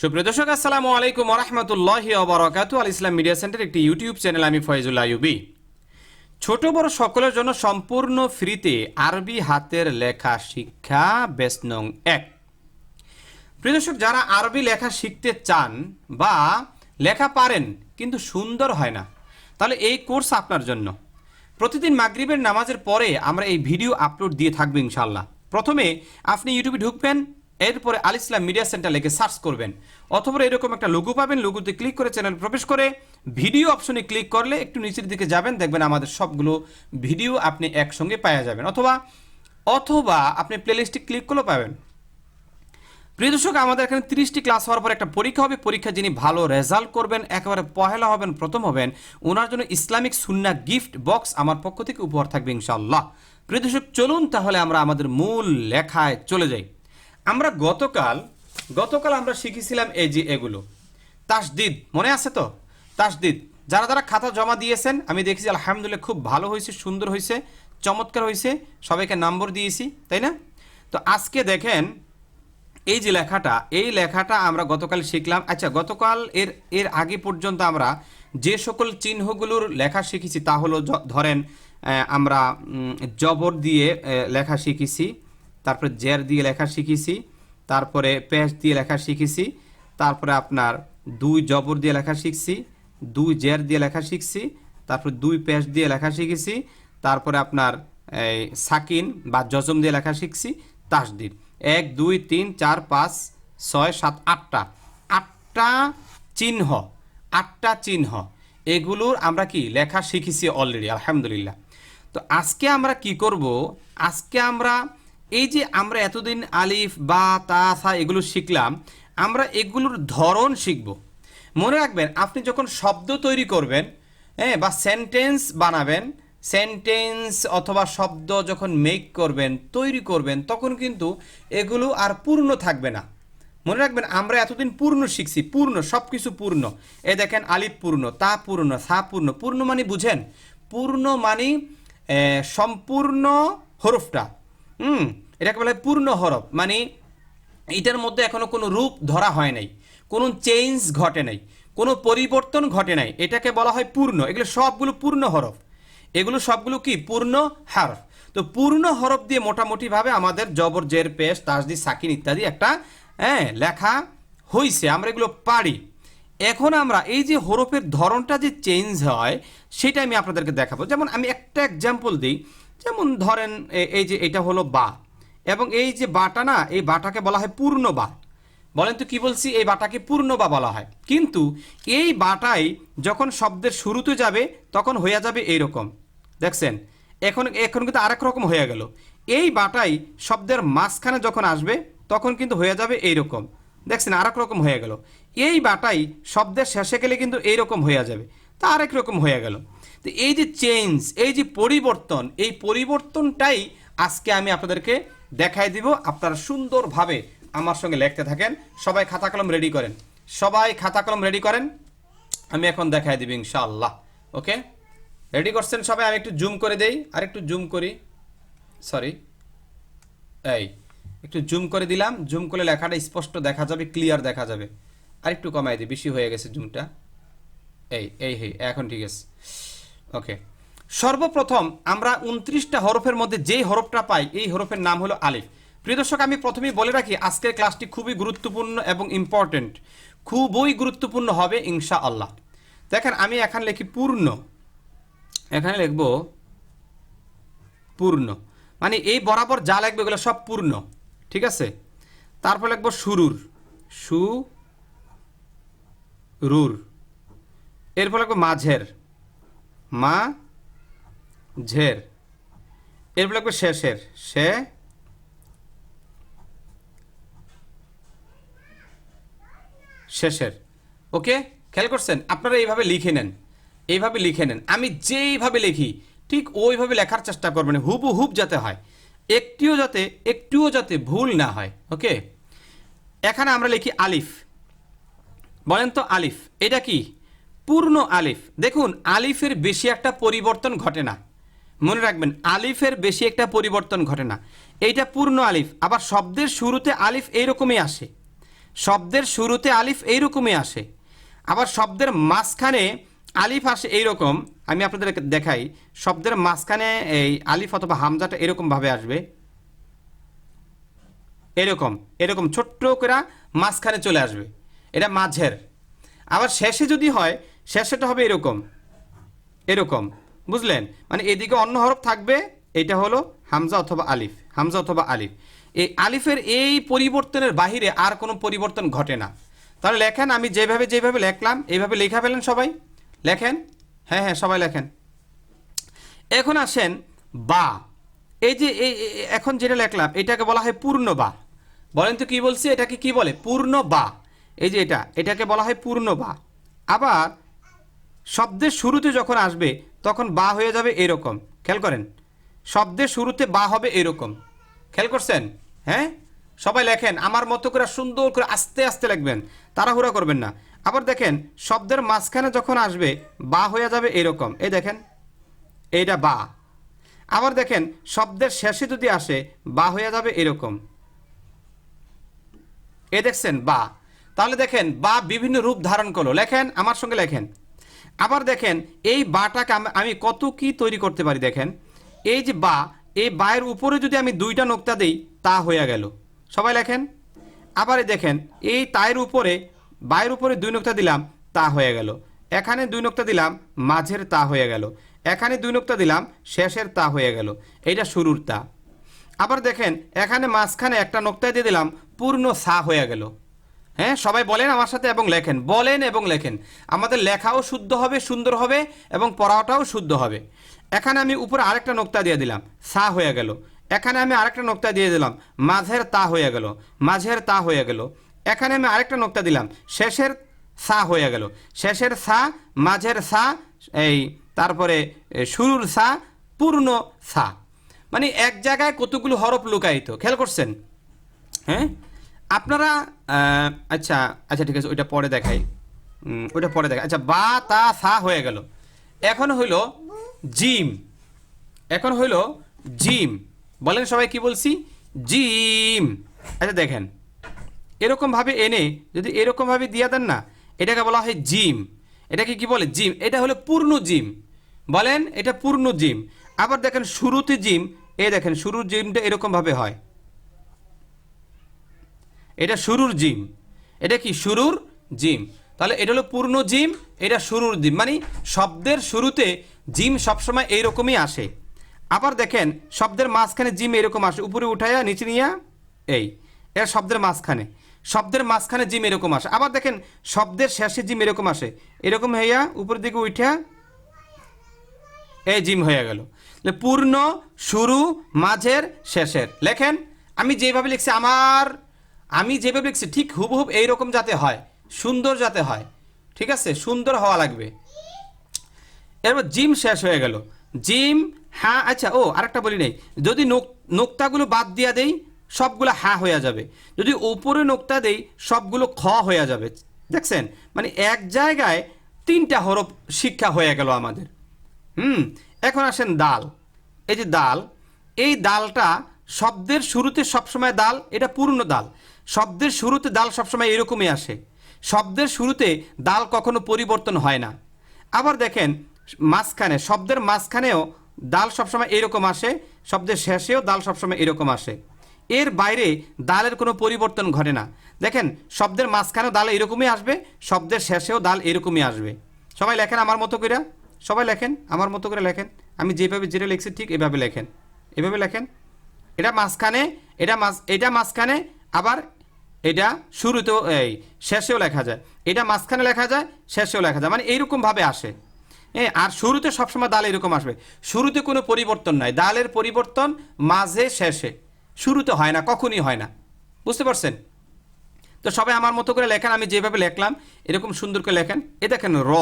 সুপ্রিয় দর্শক, আসসালামু আলাইকুম রহমতুল্লাহি অবরাকাতু আল ইসলাম মিডিয়া সেন্টার একটি ইউটিউব চ্যানেল, আমি ফয়জুল আইয়ুবি। ছোট বড় সকলের জন্য সম্পূর্ণ ফ্রিতে আরবি হাতের লেখা শিক্ষা বেস নং এক। প্রিয় দর্শক, যারা আরবি লেখা শিখতে চান বা লেখা পারেন কিন্তু সুন্দর হয় না, তাহলে এই কোর্স আপনার জন্য। প্রতিদিন মাগরিবের নামাজের পরে আমরা এই ভিডিও আপলোড দিয়ে থাকব ইনশাল্লাহ প্রথমে আপনি ইউটিউবে ঢুকবেন এরপরে আল ইসলাম মিডিয়া সেন্টার লিখে সার্চ করবেন। অথবা এরকম একটা লোগো পাবেন লোগোতে ক্লিক করে চ্যানেল প্রবেশ করে ভিডিও অপশনে ক্লিক করলে একটু নিচের দিকে যাবেন, দেখবেন আমাদের সবগুলো ভিডিও আপনি একসঙ্গে পাওয়া যাবেন। অথবা অথবা আপনি প্লেলিস্টে ক্লিক করলেও পাবেন। প্রিয় দর্শক, আমাদের এখানে তিরিশটি ক্লাস হওয়ার পর একটা পরীক্ষা হবে। পরীক্ষা যিনি ভালো রেজাল্ট করবেন, একেবারে পহেলা হবেন, প্রথম হবেন ওনার জন্য ইসলামিক সুন্না গিফট বক্স আমার পক্ষ থেকে উপহার থাকবে ইনশাল্লাহ প্রিয় দর্শক, চলুন তাহলে আমরা আমাদের মূল লেখায় চলে যাই। আমরা গতকাল গতকাল আমরা শিখেছিলাম এই যে এগুলো। তাসদিদ, মনে আছে তো? তাসদিদ, যারা যারা খাতা জমা দিয়েছেন, আমি দেখেছি আলহামদুলিল্লাহ খুব ভালো হয়েছে, সুন্দর হয়েছে, চমৎকার হয়েছে, সবাইকে নম্বর দিয়েছি, তাই না? তো আজকে দেখেন, এই যে লেখাটা, এই লেখাটা আমরা গতকাল শিখলাম। আচ্ছা গতকাল এর এর আগে পর্যন্ত আমরা যে সকল চিহ্নগুলোর লেখা শিখেছি, তা হলো ধরেন আমরা জবর দিয়ে লেখা শিখেছি। তারপরে জের দিয়ে লেখা শিখেছি, তারপরে পেশ দিয়ে লেখা শিখেছি, তারপরে আপনার দুই জবর দিয়ে লেখা শিখছি, দুই জের দিয়ে লেখা শিখছি, তারপরে দুই পেশ দিয়ে লেখা শিখেছি, তারপরে আপনার এই সাকিন বা জজম দিয়ে লেখা শিখছি তাসদিদ এক, দুই, তিন, চার, পাঁচ, ছয়, সাত, আটটা। আটটা চিহ্ন আটটা চিহ্ন। এগুলোর আমরা কি লেখা শিখেছি অলরেডি আলহামদুলিল্লাহ। তো আজকে আমরা কি করব? আজকে আমরা এই যে আমরা এতদিন আলিফ, বা, তা, সা এগুলো শিখলাম, আমরা এগুলোর ধরন শিখব। মনে রাখবেন, আপনি যখন শব্দ তৈরি করবেন হ্যাঁ বা সেন্টেন্স বানাবেন সেন্টেন্স অথবা শব্দ যখন মেক করবেন, তৈরি করবেন, তখন কিন্তু এগুলো আর পূর্ণ থাকবে না। মনে রাখবেন, আমরা এতদিন পূর্ণ শিখছি, পূর্ণ সব কিছু পূর্ণ। এ দেখেন, আলিফ পূর্ণ, তা পূর্ণ, সা পূর্ণ। পূর্ণ মানে বুঝেন? পূর্ণ মানে সম্পূর্ণ হরফটা। হুম, এটাকে বলা হয় পূর্ণ হরফ। মানে এটার মধ্যে এখনও কোনো রূপ ধরা হয় নাই, কোনো চেঞ্জ ঘটে নাই, কোনো পরিবর্তন ঘটে নাই। এটাকে বলা হয় পূর্ণ। এগুলো সবগুলো পূর্ণ হরফ। এগুলো সবগুলো কি? পূর্ণ হরফ। তো পূর্ণ হরফ দিয়ে মোটামুটিভাবে আমাদের জবর, জের, পেশ তাজদি সাকিন ইত্যাদি একটা হ্যাঁ লেখা হইছে। আমরা এগুলো পারি। এখন আমরা এই যে হরফের ধরনটা যে চেঞ্জ হয়, সেটা আমি আপনাদেরকে দেখাবো। যেমন আমি একটা এক্সাম্পল দিই। যেমন ধরেন এই যে এটা হলো বা। এবং এই যে বাটা না, এই বাটাকে বলা হয় পূর্ণ বা। বলেন তো কি বলছি? এই বাটাকে পূর্ণ বা বলা হয়। কিন্তু এই বাটাই যখন শব্দের শুরুতে যাবে, তখন হয়ে যাবে এইরকম। দেখছেন? এখন এখন কিন্তু আরেক রকম হয়ে গেল। এই বাটাই শব্দের মাঝখানে যখন আসবে, তখন কিন্তু হয়ে যাবে এইরকম। দেখছেন? আরেক রকম হয়ে গেল। এই বাটাই শব্দের শেষে গেলে কিন্তু এইরকম হয়ে যাবে। তা আরেক রকম হয়ে গেল। তো এই যে চেঞ্জ এই যে পরিবর্তন, এই পরিবর্তনটাই আজকে আমি আপনাদেরকে দেখাই দিব। আপনারা সুন্দরভাবে আমার সঙ্গে লিখতে থাকেন। সবাই খাতা কলম রেডি করেন। সবাই খাতা কলম রেডি করেন। আমি এখন দেখাই দিব ইনশাআল্লাহ। ওকে? রেডি করছেন সবাই? আমি একটু জুম করে দেই। আর একটু জুম করি। সরি এই, একটু জুম করে দিলাম। জুম করলে লেখাটা স্পষ্ট দেখা যাবে ক্লিয়ার দেখা যাবে। আর একটু কমাই দিই, বেশি হয়ে গেছে জুমটা এই এই হে এখন ঠিক আছে। ওকে সর্বপ্রথম আমরা উনত্রিশটা হরফের মধ্যে যেই হরফটা পাই, এই হরফের নাম হলো আলিফ। প্রিয় দর্শক, আমি প্রথমেই বলে রাখি, আজকের ক্লাসটি খুবই গুরুত্বপূর্ণ এবং ইম্পর্টেন্ট খুবই গুরুত্বপূর্ণ হবে ইনশা আল্লাহ দেখেন, আমি এখানে লিখি পূর্ণ। এখানে লিখব পূর্ণ। মানে এই বরাবর যা লাগবে এগুলো সব পূর্ণ। ঠিক আছে? তারপর লিখব সুরুর। সু রুর এরপর লিখব মাঝের। মা, ঝের। এরপর লাগবে শেষের সে শেষের ওকে, খেয়াল করছেন? আপনারা এইভাবে লিখে নেন। এইভাবে লিখে নেন। আমি যেইভাবে লিখি, ঠিক ওইভাবে লেখার চেষ্টা করবেন। হুবু হুব যাতে হয়। একটিও যাতে, একটুও যাতে ভুল না হয়। ওকে? এখানে আমরা লিখি আলিফ। বলেন তো আলিফ। এটা কি? পূর্ণ আলিফ। দেখুন, আলিফের বেশি একটা পরিবর্তন ঘটে না। মনে রাখবেন, আলিফের বেশি একটা পরিবর্তন ঘটে না। এইটা পূর্ণ আলিফ। আবার শব্দের শুরুতে আলিফ এইরকমই আসে। শব্দের শুরুতে আলিফ এইরকমই আসে। আবার শব্দের মাঝখানে আলিফ আসে এইরকম। আমি আপনাদের দেখাই, শব্দের মাঝখানে এই আলিফ অথবা হামজাটা এরকমভাবে আসবে। এরকম এরকম ছোট্ট করে মাঝখানে চলে আসবে। এটা মাঝের। আবার শেষে যদি হয় শেষেটা হবে এরকম। এরকম, বুঝলেন? মানে এদিকে অন্য হরফ থাকবে, এটা হলো হামজা অথবা আলিফ, হামজা অথবা আলিফ। এই আলিফের এই পরিবর্তনের বাহিরে আর কোনো পরিবর্তন ঘটে না। তাহলে লেখেন, আমি যেভাবে যেভাবে লেখলাম এইভাবে লেখা ফেলেন সবাই? লেখেন? হ্যাঁ হ্যাঁ সবাই লেখেন। এখন আসেন বা। এই যে এই এখন যেটা লেখলাম, এটাকে বলা হয় পূর্ণ বা। বলেন তো কি বলছি, এটাকে কি বলে? পূর্ণ বা। এই যে এটা, এটাকে বলা হয় পূর্ণ বা। আবার শব্দের শুরুতে যখন আসবে, তখন বা হয়ে যাবে এরকম। খেয়াল করেন। শব্দের শুরুতে বা হবে এরকম। খেয়াল করছেন? হ্যাঁ? সবাই লেখেন, আমার মতো করে সুন্দর করে আস্তে আস্তে লিখবেন। তাড়াহুড়া করবেন না। আবার দেখেন, শব্দের মাঝখানে যখন আসবে, বা হয়ে যাবে এরকম। এই দেখেন, এইটা বা। আবার দেখেন, শব্দের শেষে যদি আসে, বা হয়ে যাবে এরকম। এ দেখছেন, বা। তাহলে দেখেন, বা বিভিন্ন রূপ ধারণ করল। লেখেন, আমার সঙ্গে লেখেন। আবার দেখেন, এই বাটাকে আমি কত কি তৈরি করতে পারি দেখেন। এই যে বা, এই বায়ের উপরে যদি আমি দুইটা নোক্তা দিই, তা হয়ে গেল। সবাই লেখেন? আবার দেখেন, এই তায়ের উপরে, বায়ের উপরে দুই নোক্তা দিলাম, তা হয়ে গেল। এখানে দুই নোক্তা দিলাম, মাঝের তা হয়ে গেল। এখানে দুই নোক্তা দিলাম, শেষের তা হয়ে গেল। এইটা শুরুর তা। আবার দেখেন, এখানে মাঝখানে একটা নোক্তা দিয়ে দিলাম, পূর্ণ সা হয়ে গেল। হ্যাঁ সবাই বলেন আমার সাথে এবং লেখেন, বলেন এবং লেখেন। আমাদের লেখাও শুদ্ধ হবে, সুন্দর হবে এবং পড়াটাও শুদ্ধ হবে। এখানে আমি উপরে আরেকটা নোক্তা দিয়ে দিলাম, সা হয়ে গেল। এখানে আমি আরেকটা নোক্তা দিয়ে দিলাম, মাঝের তা হয়ে গেল, মাঝের তা হয়ে গেল। এখানে আমি আরেকটা নোক্তা দিলাম, শেষের সা হয়ে গেল। শেষের সা, মাঝের সা, এই তারপরে শুরুর সা, পূর্ণ সা। মানে এক জায়গায় কতগুলো হরফ লুকায়িত, খেয়াল করছেন? হ্যাঁ? আপনারা আচ্ছা আচ্ছা ঠিক আছে, ওইটা পরে দেখাই। ওইটা পরে দেখাই। আচ্ছা বা, তা, সা হয়ে গেল। এখন হইল জিম। এখন হইল জিম। বলেন সবাই কি বলছি? জিম। আচ্ছা দেখেন। এরকমভাবে এনে, যদি এরকমভাবে দিয়ে দেন না, এটাকে বলা হয় জিম। এটাকে কি বলে? জিম। এটা হলো পূর্ণ জিম। বলেন, এটা পূর্ণ জিম। আবার দেখেন, শুরুতে জিম এ দেখেন, শুরুর জিমটা এরকমভাবে হয়। এটা শুরুর জিম। এটা কি শুরুর জিম? তাহলে এটা হলো পূর্ণ জিম, এটা শুরুর জিম। মানে শব্দের শুরুতে জিম সবসময় এইরকমই আসে। আবার দেখেন, শব্দের মাঝখানে জিম এরকম আসে। উপরে উঠাইয়া, নিচে নিয়া, এই। এটা শব্দের মাঝখানে। শব্দের মাঝখানে জিম এরকম আসে। আবার দেখেন, শব্দের শেষে জিম এরকম আসে। এরকম হইয়া, উপরের দিকে উঠা এই জিম হয়ে গেল। পূর্ণ, শুরু, মাঝের, শেষের। লেখেন, আমি যেভাবে লিখছি, আমার আমি যেভাবে লিখছি, ঠিক হুবহুব এইরকম যাতে হয়, সুন্দর যাতে হয়, ঠিক আছে? সুন্দর হওয়া লাগবে। এরপর জিম শেষ হয়ে গেল। জিম হ্যাঁ আচ্ছা ও, আরেকটা বলি নেই। যদি নোক- নোক্তাগুলো বাদ দিয়া দেই, সবগুলো হ্যাঁ হয়ে যাবে। যদি উপরে নোক্তা দেই, সবগুলো খ হয়ে যাবে। দেখছেন? মানে এক জায়গায় তিনটা হরফ শিক্ষা হয়ে গেল আমাদের। হুম? এখন আসেন দাল। এই যে দাল, এই দালটা শব্দের শুরুতে সবসময় দাল, এটা পূর্ণ দাল। শব্দের শুরুতে দাল সবসময় এরকমই আসে। শব্দের শুরুতে দাল কখনো পরিবর্তন হয় না। আবার দেখেন, মাঝখানে, শব্দের মাঝখানেও দাল সবসময় এরকম আসে, শব্দের শেষেও দাল সবসময় এরকম আসে। এর বাইরে দালের কোনো পরিবর্তন ঘটে না। দেখেন, শব্দের মাঝখানেও দাল এরকমই আসবে, শব্দের শেষেও দাল এরকমই আসবে। সবাই লেখেন আমার মতো করে সবাই লেখেন? আমার মতো করে লেখেন? আমি যেভাবে যেটা লিখছি ঠিক এভাবে লেখেন। এভাবে লেখেন? এটা মাঝখানে, এটা মাঝ, এটা মাঝখানে, আবার এটা শুরুতেও, এই, শেষেও লেখা যায়। এটা মাঝখানে লেখা যায়, শেষেও লেখা যায়। মানে এইরকমভাবে আসে। হ্যাঁ আর শুরুতে সবসময় দাল এরকম আসবে। শুরুতে কোনো পরিবর্তন নাই। দালের পরিবর্তন মাঝে, শেষে। শুরুতে হয় না, কখনই হয় না। বুঝতে পারছেন? তো সবাই আমার মতো করে লেখেন, আমি যেভাবে লেখলাম, এরকম সুন্দর করে লেখেন। এ দেখেন, র।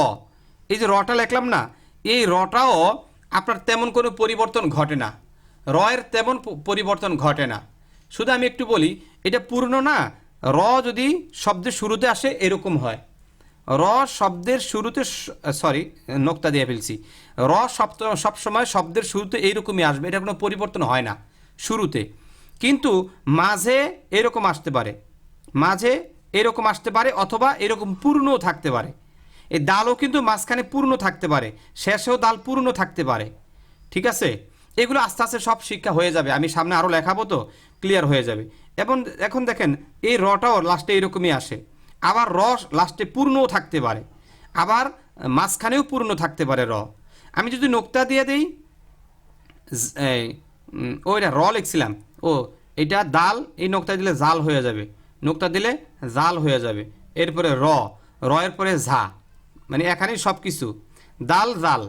এই যে রটা লেখলাম না, এই রটাও আপনার তেমন কোনো পরিবর্তন ঘটে না। রয়ের তেমন পরিবর্তন ঘটে না। শুধু আমি একটু বলি, এটা পূর্ণ না র যদি শব্দের শুরুতে আসে, এরকম হয়। র শব্দের শুরুতে সরি নোক্তা দিয়ে ফেলছি। র সপ্ত, সবসময় শব্দের শুরুতে এইরকমই আসবে, এটা কোনো পরিবর্তন হয় না, শুরুতে। কিন্তু মাঝে এরকম আসতে পারে। মাঝে এরকম আসতে পারে অথবা এরকম পূর্ণও থাকতে পারে। এই দালও কিন্তু মাঝখানে পূর্ণ থাকতে পারে, শেষেও দাল পূর্ণ থাকতে পারে। ঠিক আছে? এগুলো আস্তে আস্তে সব শিক্ষা হয়ে যাবে। আমি সামনে আরও লেখাবো তো ক্লিয়ার হয়ে যাবে। এবং এখন দেখেন এই রটাও লাস্টে এরকমই আসে। আবার র লাস্টে পূর্ণও থাকতে পারে। আবার মাঝখানেও পূর্ণ থাকতে পারে র। আমি যদি নোক্তা দিয়ে দিই উম, ওইটা র লিখছিলাম। ও এটা দাল এই নোক্তা দিলে জাল হয়ে যাবে। নোক্তা দিলে জাল হয়ে যাবে। এরপরে র। র এর পরে ঝা। মানে এখানেই সব কিছু দাল জাল।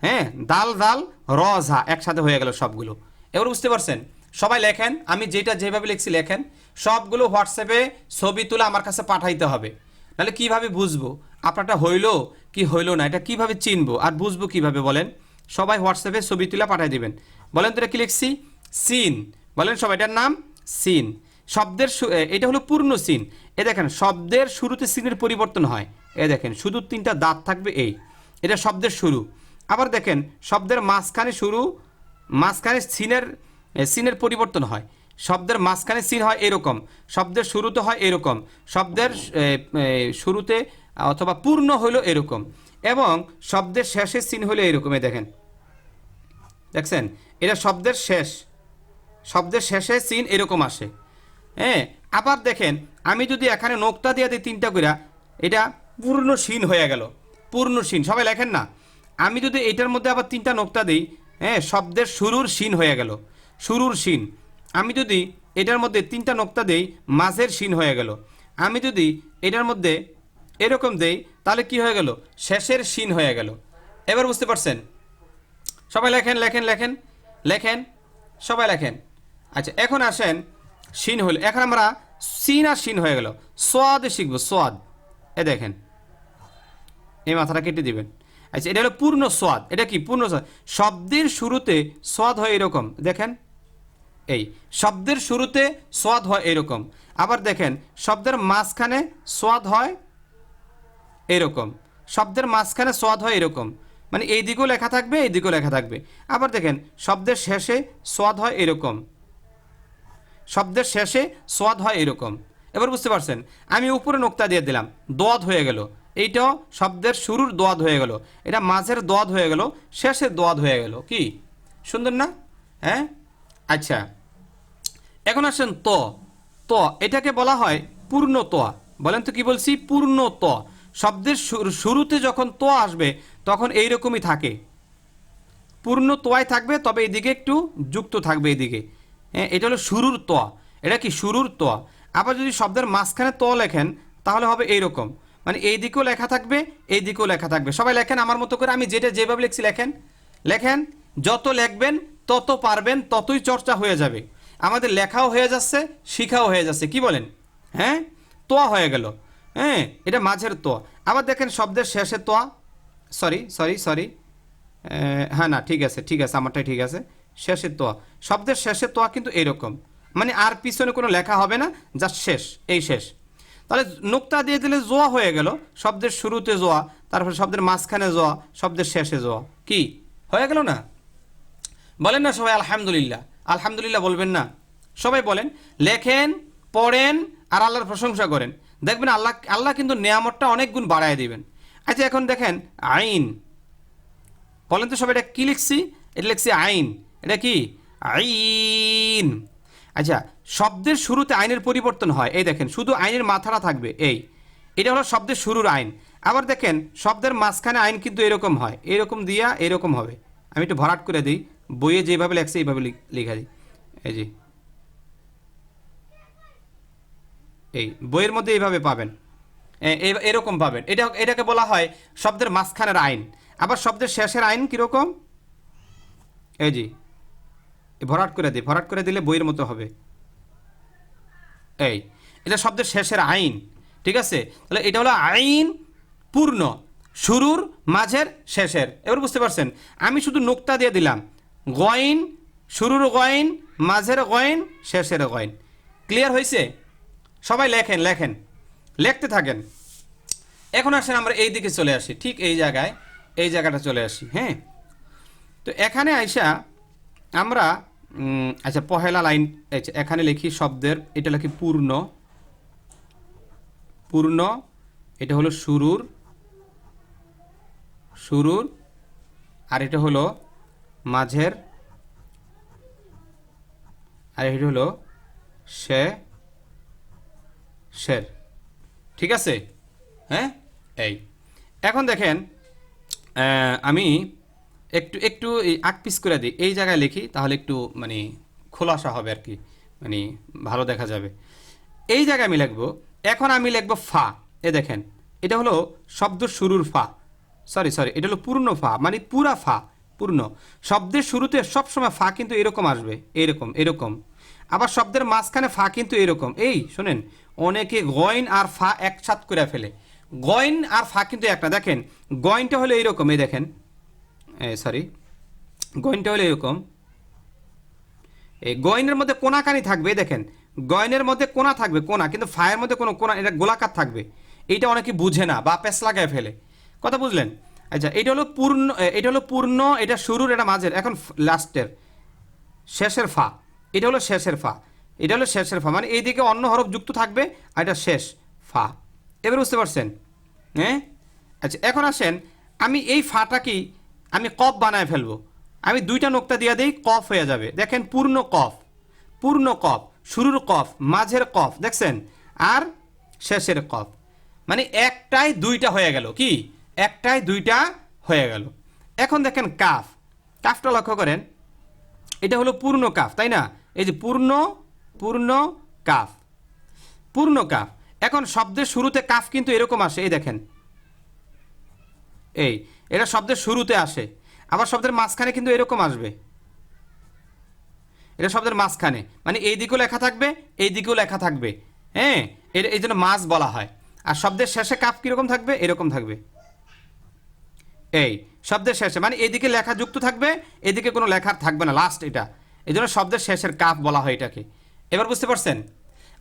হ্যাঁ দাল জাল র ঝা একসাথে হয়ে গেল সবগুলো। এবার বুঝতে পারছেন? সবাই লেখেন, আমি যেটা যেভাবে লিখছি লেখেন, সবগুলো হোয়াটসঅ্যাপে ছবি তুলে আমার কাছে পাঠাইতে হবে। নাহলে কীভাবে বুঝব? আপনারটা হইল কি হইল না? এটা কীভাবে চিনবো? আর বুঝব কীভাবে বলেন? সবাই হোয়াটসঅ্যাপে ছবি তুলে পাঠিয়ে দিবেন। বলেন তো এটা কি লিখছি? সিন। বলেন সবাই, এটার নাম? সিন। শব্দের এটা হলো পূর্ণ সিন। এ দেখেন, শব্দের শুরুতে সিনের পরিবর্তন হয়। এ দেখেন, শুধু তিনটা দাঁত থাকবে এই। এটা শব্দের শুরু। আবার দেখেন, শব্দের মাঝখানে শুরু, মাঝখানে সিনের সিনের পরিবর্তন হয়। শব্দের মাঝখানে সিন হয় এরকম, শব্দের শুরুতে হয় এরকম, শব্দের শুরুতে অথবা পূর্ণ হলো এরকম এবং শব্দের শেষে সিন হলো এরকম দেখেন। দেখছেন? এটা শব্দের শেষ, শব্দের শেষে সিন এরকম আসে। হ্যাঁ আবার দেখেন, আমি যদি এখানে নোক্তা দিয়ে দিই তিনটা কইরা, এটা পূর্ণ সিন হয়ে গেল, পূর্ণ সিন, সবাই লেখেন না। আমি যদি এটার মধ্যে আবার তিনটা নোক্তা দিই হ্যাঁ শব্দের শুরুর সিন হয়ে গেল। শুরুর সিন আমি যদি এটার মধ্যে তিনটা নোক্তা দেই, মাঝের সিন হয়ে গেল। আমি যদি এটার মধ্যে এরকম দেই, তাহলে কি হয়ে গেল? শেষের সিন হয়ে গেল। এবার বুঝতে পারছেন? সবাই লেখেন লেখেন লেখেন লেখেন, সবাই লেখেন। আচ্ছা এখন আসেন সিন হইল এখন আমরা সিন আর সিন হয়ে গেল। সোয়াদে শিখব, সোয়াদ। এ দেখেন, এই মাথাটা কেটে দিবেন। আচ্ছা এটা হলো পূর্ণ সোয়াদ এটা কি? পূর্ণ সোয়াদ শব্দের শুরুতে সোয়াদ হয় এরকম। দেখেন, এই শব্দের শুরুতে সোয়াদ হয় এরকম। আবার দেখেন, শব্দের মাঝখানে সোয়াদ হয় এরকম। শব্দের মাঝখানে সোয়াদ হয় এরকম। মানে এই দিকেও লেখা থাকবে, এই দিকেও লেখা থাকবে। আবার দেখেন, শব্দের শেষে সোয়াদ হয় এরকম। শব্দের শেষে সোয়াদ হয় এরকম। এবার বুঝতে পারছেন? আমি উপরে নোক্তা দিয়ে দিলাম। দোয়াদ হয়ে গেল। এইটাও শব্দের শুরুর দোয়াদ হয়ে গেল। এটা মাঝের দোয়াদ হয়ে গেল, শেষের দোয়াদ হয়ে গেল, কি? সুন্দর না? হ্যাঁ? আচ্ছা। এখন আসেন ত। ত, এটাকে বলা হয় পূর্ণ তোয়া বলেন তো কি বলছি? পূর্ণ ত। শব্দের শুরুতে যখন তো আসবে, তখন এই রকমই থাকে। পূর্ণ তোয়ায় থাকবে, তবে এদিকে একটু যুক্ত থাকবে এদিকে। হ্যাঁ এটা হলো শুরুর তোয়া এটা কি শুরুর তোয়া আবার যদি শব্দের মাঝখানে তো লেখেন, তাহলে হবে এইরকম। মানে এই দিকেও লেখা থাকবে, এই দিকেও লেখা থাকবে। সবাই লেখেন আমার মতো করে, আমি যেটা যেভাবে লিখছি লেখেন। লেখেন, যত লেখবেন, তত পারবেন, ততই চর্চা হয়ে যাবে। আমাদের লেখাও হয়ে যাচ্ছে, শিখাও হয়ে যাচ্ছে। কি বলেন? হ্যাঁ? তোয়া হয়ে গেল। হ্যাঁ? এটা মাঝের তোয়া। আবার দেখেন শব্দের শেষে তোয়া। Sorry sorry sorry. হ্যাঁ না, ঠিক আছে ঠিক আছে, আমারটাই ঠিক আছে। শেষের তোয়া। শব্দের শেষের তোয়া কিন্তু এইরকম মানে আর পিছনে কোনো লেখা হবে না যা শেষ, এই শেষ। তাহলে নোক্তা দিয়ে দিলে জোয়া হয়ে গেল, শব্দের শুরুতে জোয়া, তারপর শব্দের মাঝখানে জোয়া, শব্দের শেষে জোয়া। কি? হয়ে গেল না? বলেন না সবাই আলহামদুলিল্লাহ। আলহামদুলিল্লাহ বলবেন না। সবাই বলেন, লেখেন, পড়েন আর আল্লাহর প্রশংসা করেন। দেখবেন আল্লাহ আল্লাহ কিন্তু নেয়ামতটা অনেক গুণ বাড়ায় দিবেন। আচ্ছা এখন দেখেন, আইন। বলেন তো সবাই এটা কী লিখছি? এটা লিখছি আইন। এটা কি? আইন। আচ্ছা শব্দের শুরুতে আইনের পরিবর্তন হয়। এই দেখেন, শুধু আইনের মাথাটা থাকবে, এই। এটা হলো শব্দের শুরুর আইন। আবার দেখেন, শব্দের মাঝখানে আইন কিন্তু এরকম হয়। এরকম দিয়া এরকম হবে। আমি একটু ভরাট করে দিই। বইয়ে যেভাবে লেখছে, এইভাবে লিখ- দিই। এই যে। এই, বইয়ের মধ্যে এইভাবে পাবেন। এরকম পাবেন। এটা, এটাকে বলা হয় শব্দের মাঝখানের আইন। আবার শব্দের শেষের আইন কীরকম? এই জি ভরাট করে দিই। ভরাট করে দিলে বইয়ের মতো হবে। এই, এটা শব্দের শেষের আইন, ঠিক আছে? তাহলে এটা হলো আইন পূর্ণ, শুরুর, মাঝের, শেষের। এবার বুঝতে পারছেন? আমি শুধু নোক্তা দিয়ে দিলাম। গয়েন শুরুর গয়েন মাঝের গয়েন শেষের গয়েন ক্লিয়ার হয়েছে? সবাই লেখেন লেখেন। লেখতে থাকেন। এখন আসেন আমরা এই দিকে চলে আসি, ঠিক এই জায়গায়, এই জায়গাটা চলে আসি হ্যাঁ? তো এখানে আইসা আমরা আচ্ছা পহেলা লাইন এখানে লিখি শব্দের, এটা লিখি পূর্ণ। পূর্ণ, এটা হলো শুরুর শুরুর, আর এটা হলো মাঝের, আর এটা হলো সে শের ঠিক আছে? হ্যাঁ? এই। এখন দেখেন আমি একটু একটু এই আগ পিস করে দিই। এই জায়গায় লিখি, তাহলে একটু মানে খোলাসা হবে আর কি। মানে ভালো দেখা যাবে। এই জায়গায় আমি লিখব, এখন আমি লিখব ফা। এ দেখেন, এটা হলো শব্দ শুরুর ফা। সরি সরি, এটা হলো পূর্ণ ফা মানে পুরা ফা, পূর্ণ। শব্দের শুরুতে সবসময় ফা কিন্তু এরকম আসবে, এরকম এরকম। আবার শব্দের মাঝখানে ফা কিন্তু এরকম। এই, শোনেন, অনেকে গয়ন আর ফা একসাথ করে ফেলে। গয়ন আর ফা কিন্তু একটা। দেখেন গয়নটা হলো এইরকম এই দেখেন। সরি গয়নটা হলো এরকম। এই গয়নের মধ্যে কোনাকানি থাকবে দেখেন। গয়নের মধ্যে কোনা থাকবে, কোনা, কিন্তু ফায়ের মধ্যে কোনো কোনা, এটা গোলাকার থাকবে। এইটা অনেকে বুঝে না বা পেস লাগায় ফেলে। কথা বুঝলেন? আচ্ছা এটা হলো পূর্ণ এটা হলো পূর্ণ, এটা শুরুর, এটা মাঝের, এখন লাস্টের। শেষের ফা। এটা হলো শেষের ফা। এটা হলো শেষের ফা মানে এইদিকে অন্য হরফ যুক্ত থাকবে আর এটা শেষ ফা। এবার বুঝতে পারছেন? হ্যাঁ? আচ্ছা এখন আসেন, আমি এই ফাটাকেই আমি কফ বানায় ফেলব। আমি দুইটা নোক্তা দিয়ে দিই, কফ হয়ে যাবে। দেখেন, পূর্ণ কফ। পূর্ণ কফ, শুরুর কফ, মাঝের কফ, দেখছেন? আর শেষের কফ। মানে একটাই দুইটা হয়ে গেল, কি? একটাই দুইটা হয়ে গেল। এখন দেখেন, কাফ। কাফটা লক্ষ্য করেন। এটা হলো পূর্ণ কাফ, তাই না? এই যে পূর্ণ পূর্ণ কাফ। পূর্ণ কাফ। এখন শব্দের শুরুতে কাফ কিন্তু এরকম আসে, এই দেখেন। এই এটা শব্দের শুরুতে আসে, আবার শব্দের মাঝখানে কিন্তু এরকম আসবে। এটা শব্দের মাঝখানে মানে এই দিকেও লেখা থাকবে, এই দিকেও লেখা থাকবে হ্যাঁ? এর এই জন্য মাছ বলা হয়। আর শব্দের শেষে কাপ কীরকম থাকবে? এরকম থাকবে। এই, শব্দের শেষে মানে এদিকে লেখা যুক্ত থাকবে, এদিকে কোনো লেখা থাকবে না লাস্ট এটা। এই জন্য শব্দের শেষের কাফ বলা হয় এটাকে। এবার বুঝতে পারছেন?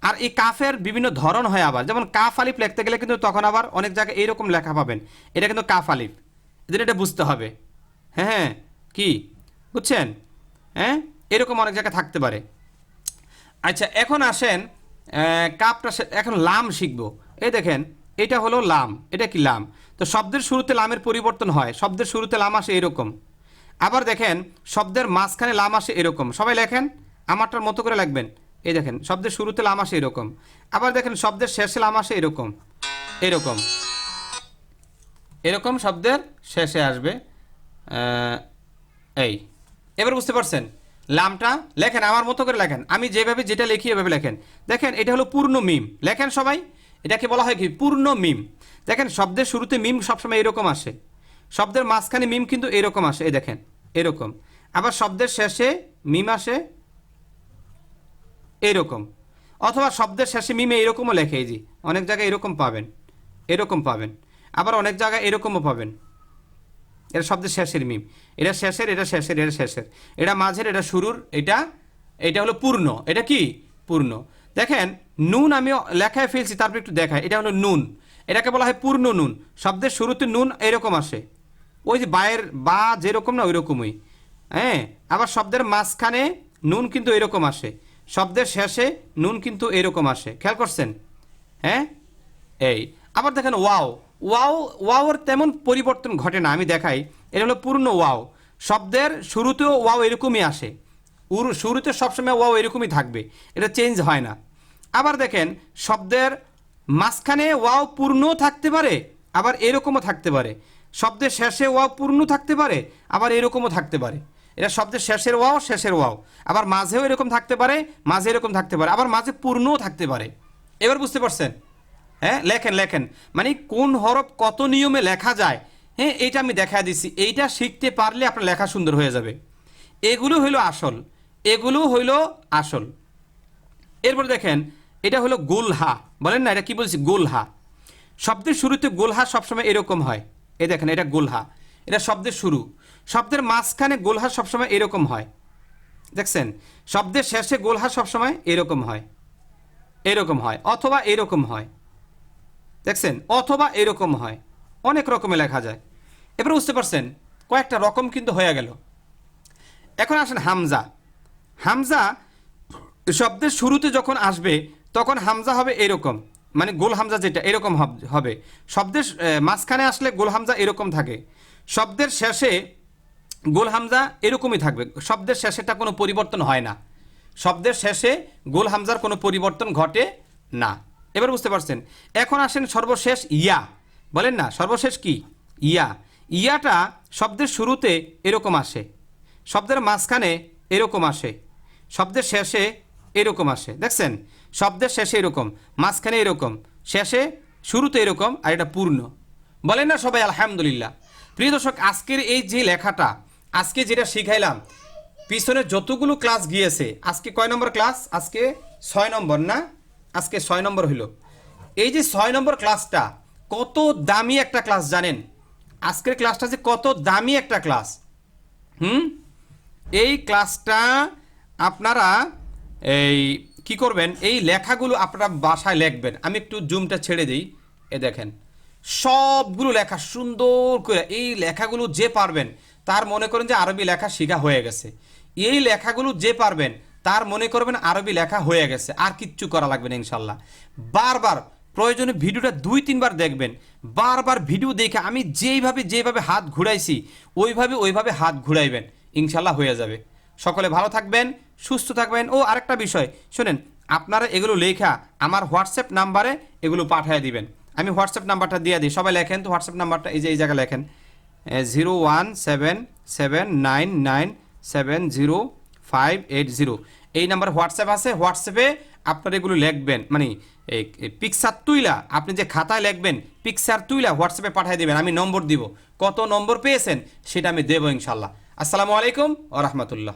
আর এই কাফের বিভিন্ন ধরন হয় আবার। যেমন কাফ আলিফ লিখতে গেলে কিন্তু তখন আবার অনেক জায়গায় এইরকম লেখা পাবেন। এটা কিন্তু কাফ আলিফ। এদের এটা বুঝতে হবে। হ্যাঁ হ্যাঁ কি? বুঝছেন? হ্যাঁ এরকম অনেক জায়গায় থাকতে পারে। আচ্ছা এখন আসেন কাপটা এখন লাম শিখব। এই দেখেন, এটা হলো লাম, এটা কি লাম? তো শব্দের শুরুতে লামের পরিবর্তন হয়, শব্দের শুরুতে লাম আসে এরকম। আবার দেখেন, শব্দের মাঝখানে লাম আসে এরকম। সবাই লেখেন? আমারটার মতো করে লিখবেন। এই দেখেন, শব্দের শুরুতে লাম আসে এরকম। আবার দেখেন, শব্দের শেষে লাম আসে এরকম। এরকম। এরকম শব্দের শেষে আসবে এই। এবার বুঝতে পারছেন, লামটা লেখেন, আমার মতো করে লেখেন। আমি যেভাবে যেটা লিখি এভাবে লেখেন। দেখেন, এটা হলো পূর্ণ মিম। লেখেন সবাই? এটাকে বলা হয় কি? পূর্ণ মিম। দেখেন, শব্দের শুরুতে মিম সবসময় এরকম আসে। শব্দের মাঝখানে মিম কিন্তু এরকম আসে। এই দেখেন, এরকম। আবার শব্দের শেষে মিম আসে, এরকম। অথবা শব্দের শেষে মিমে এরকমও লেখে, এই যে। অনেক জায়গায় এরকম পাবেন। এরকম পাবেন। আবার অনেক জায়গায় এরকমও পাবেন। এটা শব্দের শেষের মিম। এটা শেষের এটা শেষের এটা শেষের। এটা মাঝের, এটা শুরুর, এটা এটা হলো পূর্ণ। এটা কি? পূর্ণ। দেখেন, নুন আমি লেখায় ফেলছি, তারপর একটু দেখাই। এটা হলো নুন। এটাকে বলা হয় পূর্ণ নুন। শব্দের শুরুতে নুন এরকম আসে। ওই যে বায়ের বা যেরকম না ওই রকমই হ্যাঁ? আবার শব্দের মাঝখানে নুন কিন্তু এরকম আসে। শব্দের শেষে নুন কিন্তু এরকম আসে। খেয়াল করছেন? হ্যাঁ? এই। আবার দেখেন, ওয়াও। ওয়াও, ওয়াওর তেমন পরিবর্তন ঘটে না, আমি দেখাই। এটা হলো পূর্ণ ওয়াও। শব্দের শুরুতেও ওয়াও এরকমই আসে। উর, শুরুতে সবসময় ওয়াও এরকমই থাকবে। এটা চেঞ্জ হয় না। আবার দেখেন, শব্দের মাঝখানে ওয়াও পূর্ণও থাকতে পারে, আবার এরকমও থাকতে পারে। শব্দের শেষে ওয়াও পূর্ণ থাকতে পারে, আবার এরকমও থাকতে পারে। এটা শব্দের শেষের ওয়াও শেষের ওয়াও। আবার মাঝেও এরকম থাকতে পারে, মাঝে এরকম থাকতে পারে, আবার মাঝে পূর্ণও থাকতে পারে। এবার বুঝতে পারছেন? হ্যাঁ লেখেন লেখেন। মানে কোন হরফ কত নিয়মে লেখা যায় হ্যাঁ এইটা আমি দেখা দিছি। এইটা শিখতে পারলে আপনার লেখা সুন্দর হয়ে যাবে। এগুলো হইল আসল। এগুলো হইল আসল। এরপর দেখেন, এটা হলো গোলহা। বলেন না, এটা কি বলছি? গোলহা। শব্দের শুরুতে গোলহা সবসময় এরকম হয়। এই দেখেন, এটা গোলহা। এটা শব্দের শুরু। শব্দের মাঝখানে গোলহা সবসময় এরকম হয়। দেখছেন? শব্দের শেষে গোলহা সবসময় এরকম হয়। এরকম হয়, অথবা এরকম হয়। দেখছেন, অথবা এরকম হয়। অনেক রকমে লেখা যায়। এবার বুঝতে পারছেন, কয়েকটা রকম কিন্তু হয়ে গেল। এখন আসেন হামজা। হামজা শব্দের শুরুতে যখন আসবে, তখন হামজা হবে এরকম। মানে গোল হামজা যেটা, এরকম হবে শব্দের মাঝখানে আসলে গোল হামজা এরকম থাকে। শব্দের শেষে গোল হামজা এরকমই থাকবে। শব্দের শেষেটা কোনো পরিবর্তন হয় না। শব্দের শেষে গোল হামজার কোনো পরিবর্তন ঘটে না। এবার বুঝতে পারছেন। এখন আসেন সর্বশেষ ইয়া। বলেন না, সর্বশেষ কি? ইয়া। ইয়াটা শব্দের শুরুতে এরকম আসে। শব্দের মাঝখানে এরকম আসে। শব্দের শেষে এরকম আসে। দেখছেন? শব্দের শেষে এরকম, মাঝখানে এরকম, শেষে, শুরুতে এরকম, আর এটা পূর্ণ। বলেন না সবাই আলহামদুলিল্লাহ। প্রিয় দর্শক, আজকের এই যে লেখাটা, আজকে যেটা শিখাইলাম, পিছনে যতগুলো ক্লাস গিয়েছে, আজকে কয় নম্বর ক্লাস আজকে ছয় নম্বর না? আজকে ছয় নম্বর হলো এই যে ছয় নম্বর ক্লাসটা, কত দামি একটা ক্লাস জানেন? আজকের ক্লাসটা যে কত দামি একটা ক্লাস। হুম? এই ক্লাসটা আপনারা এই কি করবেন? এই লেখাগুলো আপনারা বাসায় লিখবেন। আমি একটু জুমটা ছেড়ে দিই। এ দেখেন, সবগুলো লেখা সুন্দর করে এই লেখাগুলো যে পারবেন, তার মনে করেন যে আরবি লেখা শেখা হয়ে গেছে। এই লেখাগুলো যে পারবেন তার মনে করবেন আরবি লেখা হয়ে গেছে, আর কিচ্ছু করা লাগবে না ইনশাল্লাহ। বারবার প্রয়োজনে ভিডিওটা দুই, তিনবার দেখবেন। বারবার ভিডিও দেখে আমি যেইভাবে যেভাবে হাত ঘুরাইছি, ওইভাবে ওইভাবে হাত ঘুরাইবেন, ইনশাল্লাহ হয়ে যাবে। সকলে ভালো থাকবেন, সুস্থ থাকবেন। ও, আরেকটা বিষয়, শোনেন, আপনারা এগুলো লেখা আমার হোয়াটসঅ্যাপ নাম্বারে এগুলো পাঠিয়ে দিবেন। আমি হোয়াটসঅ্যাপ নাম্বারটা দিয়ে দিই। সবাই লেখেন তো, হোয়াটসঅ্যাপ নাম্বারটা এই যে, এই জায়গায় লেখেন। Zero one seven seven nine nine seven zero five eight zero এই নাম্বার হোয়াটসঅ্যাপ আছে হোয়াটসঅ্যাপে আপনার এগুলো লিখবেন মানে পিকচার তুইলা, আপনি যে খাতায় লিখবেন পিকচার তুইলা হোয়াটসঅ্যাপে পাঠিয়ে দেবেন, আমি নম্বর দিব। কত নম্বর পেয়েছেন, সেটা আমি দেবো ইনশাল্লাহ। আসসালামু আলাইকুম ও রহমতুল্লাহ।